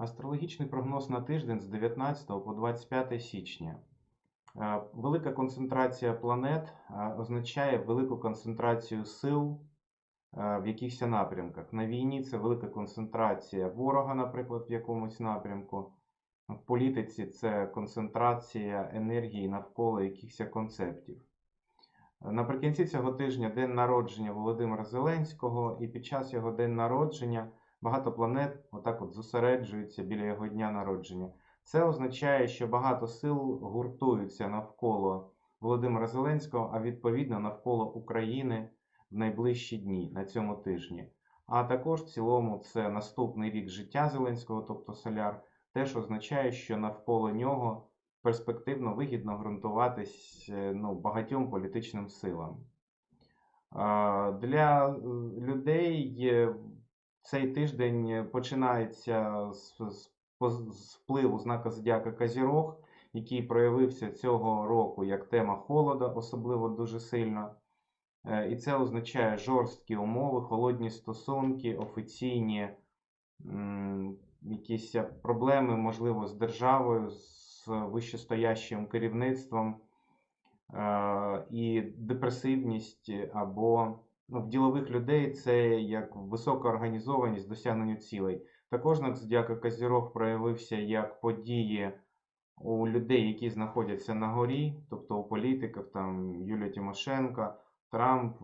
Астрологічний прогноз на тиждень з 19 по 25 січня. Е, Велика концентрація планет е, означає велику концентрацію сил е, в якихось напрямках. На війні це велика концентрація ворога, наприклад, в якомусь напрямку. В політиці це концентрація енергії навколо якихось концептів. Наприкінці цього тижня день народження Володимира Зеленського, і під час його день народження багато планет отак от зосереджуються біля його дня народження. Це означає, що багато сил гуртуються навколо Володимира Зеленського, а відповідно навколо України в найближчі дні на цьому тижні. А також в цілому це наступний рік життя Зеленського, тобто соляр, теж означає, що навколо нього перспективно вигідно ґрунтуватись е, ну, багатьом політичним силам. Для е, людей цей тиждень починається з, з, з впливу знака Зодіака Казірог, який проявився цього року як тема холода, особливо дуже сильно. Е, І це означає жорсткі умови, холодні стосунки, офіційні якісь е, проблеми, можливо, з державою, з вищестоящим керівництвом е, і депресивність або в ділових людей це як висока організованість досягненню цілей. Також зодіака Козірог проявився як події у людей, які знаходяться на горі, тобто у політиків, там Юлія Тимошенко, Трамп,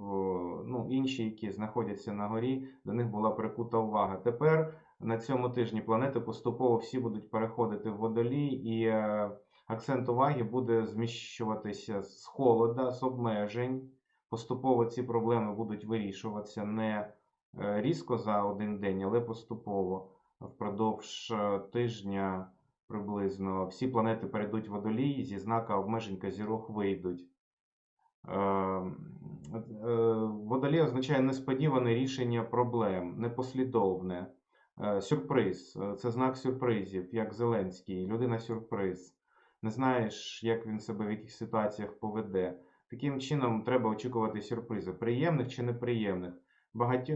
ну інші, які знаходяться на горі, до них була прикута увага. Тепер на цьому тижні планети поступово всі будуть переходити в водолій, і е, акцент уваги буде зміщуватися з холода, з обмежень. Поступово ці проблеми будуть вирішуватися не е, різко за один день, але поступово впродовж е, тижня приблизно всі планети перейдуть в водолій, зі знака обмежень Козірог вийдуть. Е, е, Водолій означає несподіване рішення проблем, непослідовне. Сюрприз це знак сюрпризів, як Зеленський, людина сюрприз. Не знаєш, як він себе в яких ситуаціях поведе. Таким чином треба очікувати сюрпризи, приємних чи неприємних. Багаті...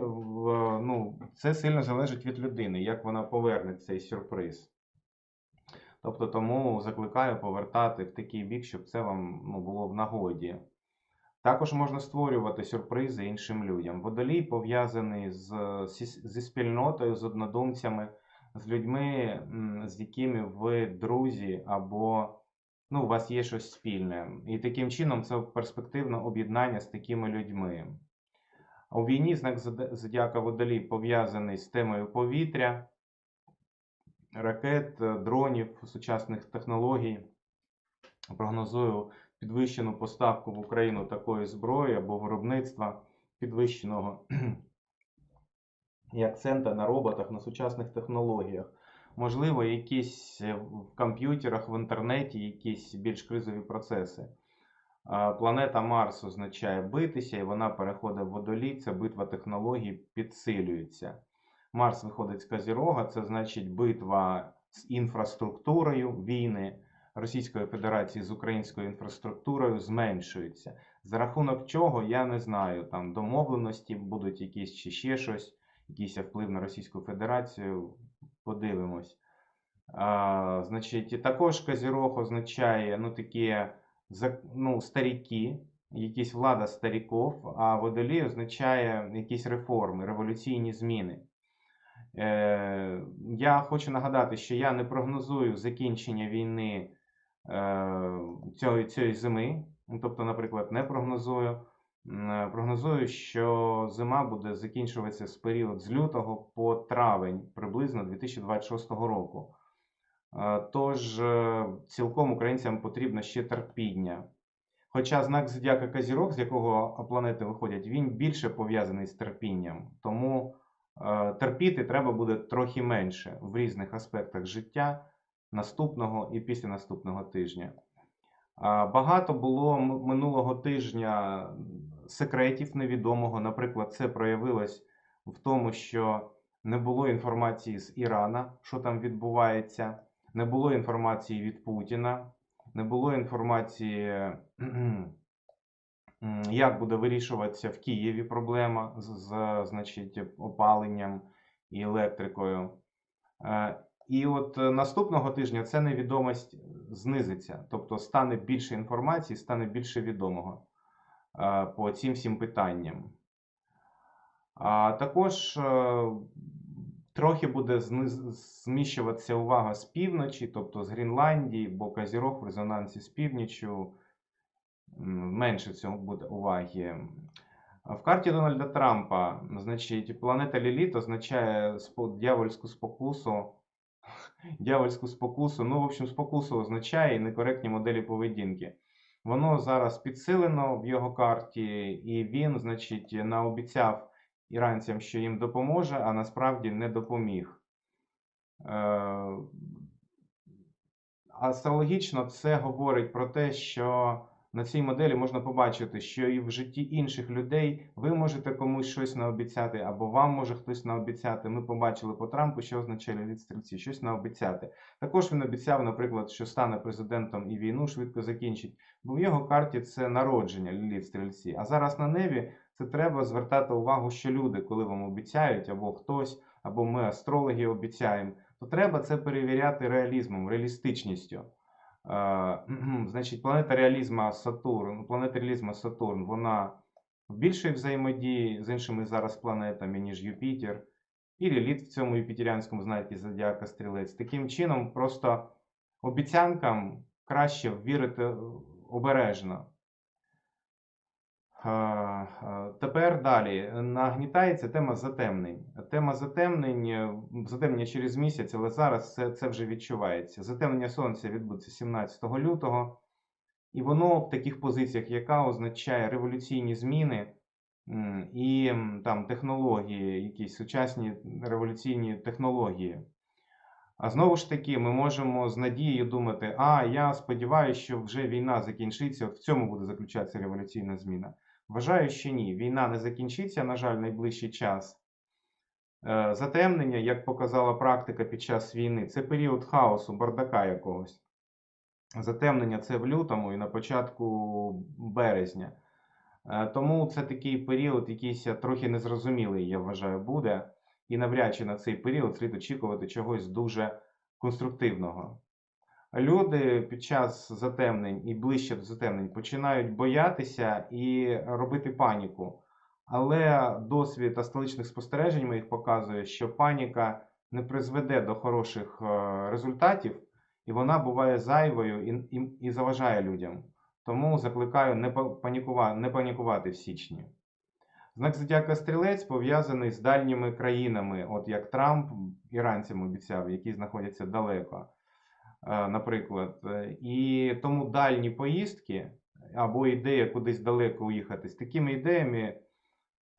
ну, це сильно залежить від людини, як вона поверне цей сюрприз. Тобто тому закликаю повертати в такий бік, щоб це вам ну, було в нагоді. Також можна створювати сюрпризи іншим людям. Водолій пов'язаний з, зі, зі спільнотою, з однодумцями, з людьми, з якими ви друзі, або ну, у вас є щось спільне. І таким чином це перспективне об'єднання з такими людьми. У війні знак зодіака Водолій пов'язаний з темою повітря, ракет, е, дронів, сучасних технологій. Прогнозую підвищену поставку в Україну такої зброї або виробництва підвищеного і акцента на роботах, на сучасних технологіях. Можливо, якісь е, в комп'ютерах, в інтернеті, якісь більш кризові процеси. Планета Марс означає битися, і вона переходить в водолій. Битва технологій підсилюється. Марс виходить з Козірога, це значить битва з інфраструктурою війни. Російської Федерації з українською інфраструктурою зменшується. За рахунок чого, я не знаю. Там домовленості будуть якісь чи ще щось, якийсь вплив на Російську Федерацію. Подивимось. А, значить, також Козірог означає ну, такі ну, старіки, якісь влада старіків, а водолій означає якісь реформи, революційні зміни. Е, я хочу нагадати, що я не прогнозую закінчення війни е, цієї, цієї зими. Ну, Тобто, наприклад, не прогнозую. Е, Прогнозую, що зима буде закінчуватися з період з лютого по травень приблизно 2026 року. Е, Тож е, цілком українцям потрібно ще терпіння. Хоча знак зодіака Козірог, з якого планети виходять, він більше пов'язаний з терпінням. Тому терпіти треба буде трохи менше в різних аспектах життя наступного і після наступного тижня. Багато було минулого тижня секретів невідомого. Наприклад, це проявилось в тому, що не було інформації з Ірана, що там відбувається, не було інформації від Путіна, не було інформації, як буде вирішуватися в Києві проблема з, з значить, опаленням і електрикою. Е, І от е, наступного тижня ця невідомість знизиться, тобто стане більше інформації, стане більше відомого по цим всім питанням. Також е, трохи буде зміщуватися увага з півночі, тобто з Гренландії, бо Казірог в резонансі з північчю. М, Менше цього буде уваги. В карті Дональда Трампа, значить, планета Ліліт означає дьявольську спокусу. Дьявольську спокусу. Ну, в общем, спокусу означає і некоректні моделі поведінки. Воно зараз підсилено в його карті, і він, значить, наобіцяв іранцям, що їм допоможе, а насправді не допоміг. Е, Астрологічно це говорить про те, що на цій моделі можна побачити, що і в житті інших людей ви можете комусь щось наобіцяти, або вам може хтось наобіцяти. Ми побачили по Трампу, що означає лід стрільці, щось наобіцяти. Також він обіцяв, наприклад, що стане президентом і війну швидко закінчить. Бо в його карті це народження ліліт стрільці. А зараз на небі це треба звертати увагу, що люди, коли вам обіцяють, або хтось, або ми астрологи обіцяємо, то треба це перевіряти реалізмом, реалістичністю. Е, Значить, планета реалізму Сатурн, планета реалізму Сатурн, вона в більшій взаємодії з іншими зараз планетами, ніж Юпітер. І реліт в цьому юпітеріанському знакі зодіака стрілець. Таким чином, просто обіцянкам краще вірити обережно. Тепер далі нагнітається тема затемнень. Тема затемнень, е, затемнення через місяць, але зараз це, це вже відчувається. Затемнення сонця відбудеться 17 лютого, і воно в таких позиціях, яка означає революційні зміни і там технології, якісь сучасні революційні технології. А знову ж таки, ми можемо з надією думати: а я сподіваюся, що вже війна закінчиться, от в цьому буде заключатися революційна зміна. Вважаю, що ні. Війна не закінчиться, на жаль, найближчий час. Е, Затемнення, як показала практика під час війни, це період хаосу, бардака якогось. Затемнення це в лютому і на початку березня. Е, Тому це такий період, якийсь трохи незрозумілий, я вважаю, буде. І навряд чи на цей період слід очікувати чогось дуже конструктивного. Люди під час затемнень і ближче до затемнень починають боятися і робити паніку. Але досвід астрологічних спостережень моїх показує, що паніка не призведе до хороших е, результатів, і вона буває зайвою і, і, і заважає людям. Тому закликаю не па- панікува- не панікувати в січні. Знак зодіака стрілець пов'язаний з дальніми країнами, от як Трамп іранцям обіцяв, які знаходяться далеко, наприклад. Е, І тому дальні поїздки або ідея кудись далеко уїхати з такими ідеями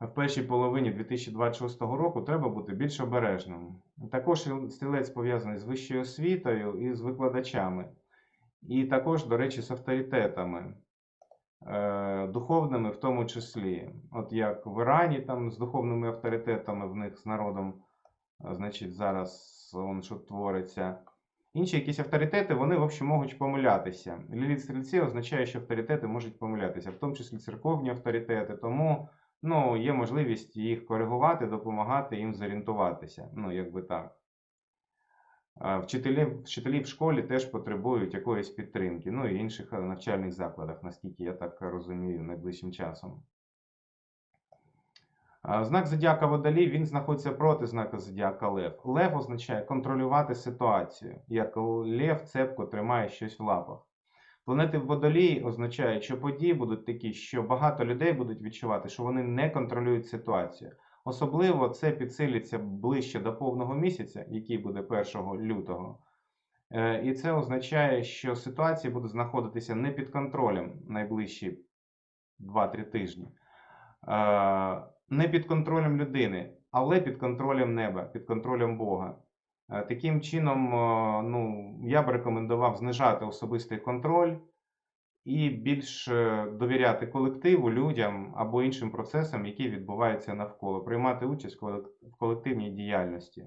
в першій половині 2026 року треба бути більш обережним. Також стрілець пов'язаний з вищою освітою і з викладачами. І також, до речі, з авторитетами е, духовними в тому числі. От як в Ірані там з духовними авторитетами в них з народом, е, значить, зараз он що твориться. Інші якісь авторитети, вони, в общем, можуть помилятися. Ліліт стрільці означає, що авторитети можуть помилятися, в тому числі церковні авторитети. Тому ну, є можливість їх коригувати, допомагати їм зорієнтуватися. Ну, якби так. Вчителі, вчителі в школі теж потребують якоїсь підтримки, ну і інших е, навчальних закладах, наскільки я так розумію, найближчим часом. Знак зодіака Водолій, він знаходиться проти знака зодіака Лев. Лев означає контролювати ситуацію, як лев цепко тримає щось в лапах. Планети в Водолій означають, що події будуть такі, що багато людей будуть відчувати, що вони не контролюють ситуацію. Особливо це підсилиться ближче до повного місяця, який буде 1 лютого. Е, І це означає, що ситуація буде знаходитися не під контролем найближчі 2-3 тижні. Не під контролем людини, але під контролем неба, під контролем Бога. Е, Таким чином, е, ну, я б рекомендував знижати особистий контроль і більш е, довіряти колективу, людям або іншим процесам, які відбуваються навколо, приймати участь в колективній діяльності.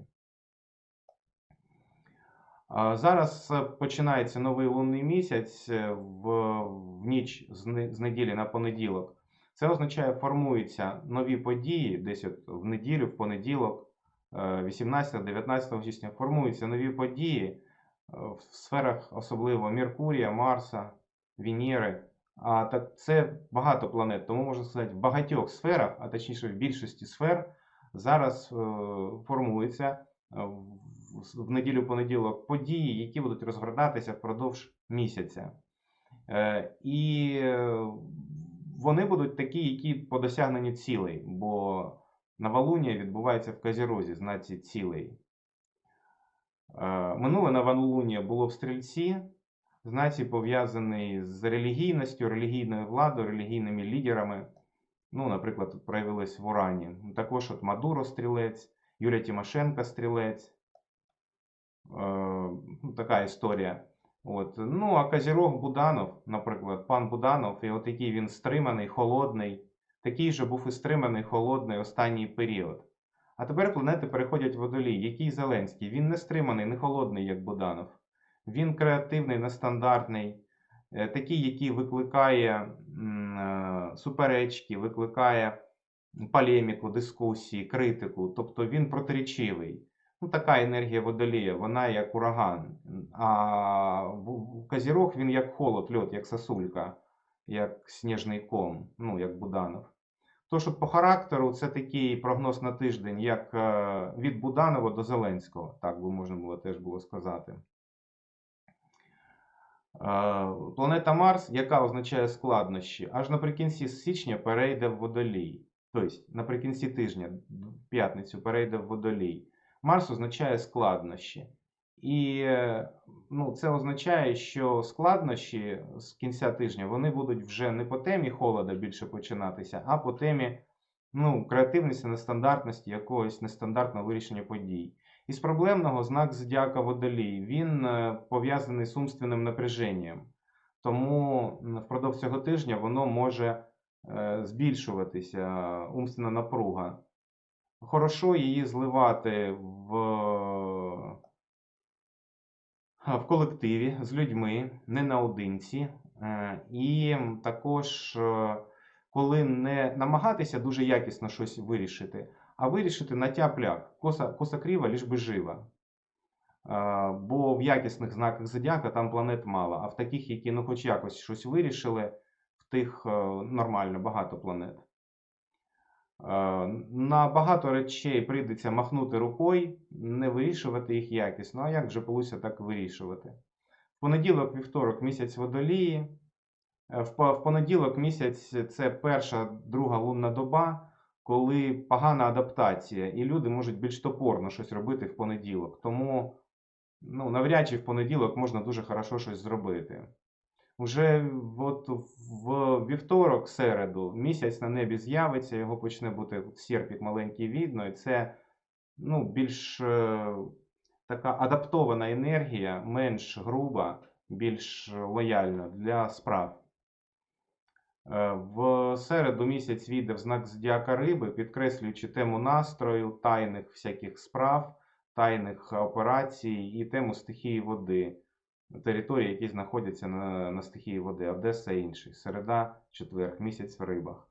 Зараз починається новий лунний місяць в, в ніч з неділі на понеділок. Це означає, формуються нові події десь от в неділю, в понеділок, 18-19 січня формуються нові події е, в сферах особливо Меркурія, Марса, Венери. А так це багато планет, тому можна сказати, в багатьох сферах, а точніше в більшості сфер, зараз е, формуються е, в- неділю-понеділок події, які будуть розгортатися впродовж місяця. Е, І е, вони будуть такі, які по досягненню цілей, бо новолуння відбувається в Казірозі, знаці цілей. Е, Минуле новолуння було в Стрільці, знаці пов'язаний з релігійністю, релігійною владою, релігійними лідерами. Ну, наприклад, тут проявилось в Урані. Також от Мадуро стрілець, Юлія Тимошенко стрілець. Е, ну, така історія. От. Ну, а Казірог Буданов, наприклад, пан Буданов, і от який він стриманий, холодний, такий же був і стриманий, холодний останній період. А тепер планети переходять в водолій. Який Зеленський? Він не стриманий, не холодний, як Буданов. Він креативний, нестандартний, е, такий, який викликає е, суперечки, викликає полеміку, дискусії, критику. Тобто він протирічивий. Ну, така енергія водолія, вона як ураган. А Козірог він як холод, льот, як сосулька, як сніжний ком, ну, як Буданов. Тож от по характеру це такий прогноз на тиждень, як е, від Буданова до Зеленського, так би можна було теж було сказати. Е, Планета Марс, яка означає складнощі, аж наприкінці січня перейде в водолій. Тобто наприкінці тижня, в п'ятницю, перейде в водолій. Марс означає складнощі. І ну, це означає, що складнощі з кінця тижня вони будуть вже не по темі холода більше починатися, а по темі ну, креативності, нестандартності, якогось нестандартного вирішення подій. Із проблемного знак зодіака Водолій. Він е, пов'язаний з умственним напряженням. Тому впродовж цього тижня воно може е, збільшуватися, е, умственна напруга. Хорошо її зливати в, е, в колективі з людьми, не наодинці. Е, І також, е, коли не намагатися дуже якісно щось вирішити, а вирішити на тяп-ляп. Коса, коса крива, ліж би жива. Бо в якісних знаках зодіака там планет мало, а в таких, які ну хоч якось щось вирішили, в тих нормально багато планет. Е, На багато речей прийдеться махнути рукою, не вирішувати їх якісно. А як же получиться так вирішувати? В понеділок, вівторок місяць водолії. Е, В понеділок місяць це перша, друга лунна доба, коли погана адаптація, і люди можуть більш топорно щось робити в понеділок. Тому ну, навряд чи в понеділок можна дуже хорошо щось зробити. Уже от в вівторок, середу, місяць на небі з'явиться, його почне бути серпік маленький видно, і це ну, більш е, така адаптована енергія, менш груба, більш лояльна для справ. Е, В середу місяць війде в знак зодіака риби, підкреслюючи тему настрою, тайних всяких справ, тайних операцій і тему стихії води, території, які знаходяться на, на стихії води, Одеса інший. Середа, четверг, місяць в рибах.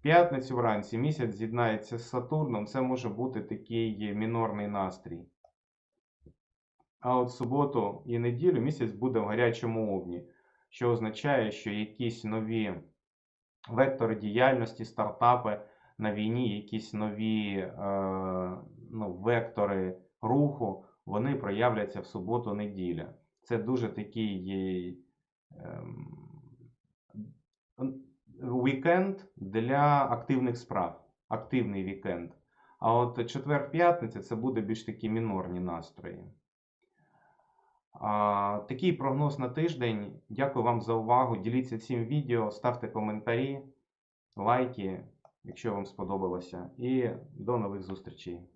П'ятницю вранці місяць з'єднається з Сатурном, це може бути такий мінорний настрій. А от суботу і неділю місяць буде в гарячому овні, що означає, що якісь нові вектори діяльності, стартапи на війні, якісь нові е, ну, вектори руху, вони проявляться в суботу-неділя. Це дуже такий ем, вікенд для активних справ, активний вікенд. А от четвер-п'ятниця це буде більш такі мінорні настрої. А, такий прогноз на тиждень. Дякую вам за увагу. Діліться цим відео, ставте коментарі, лайки, якщо вам сподобалося. І до нових зустрічей.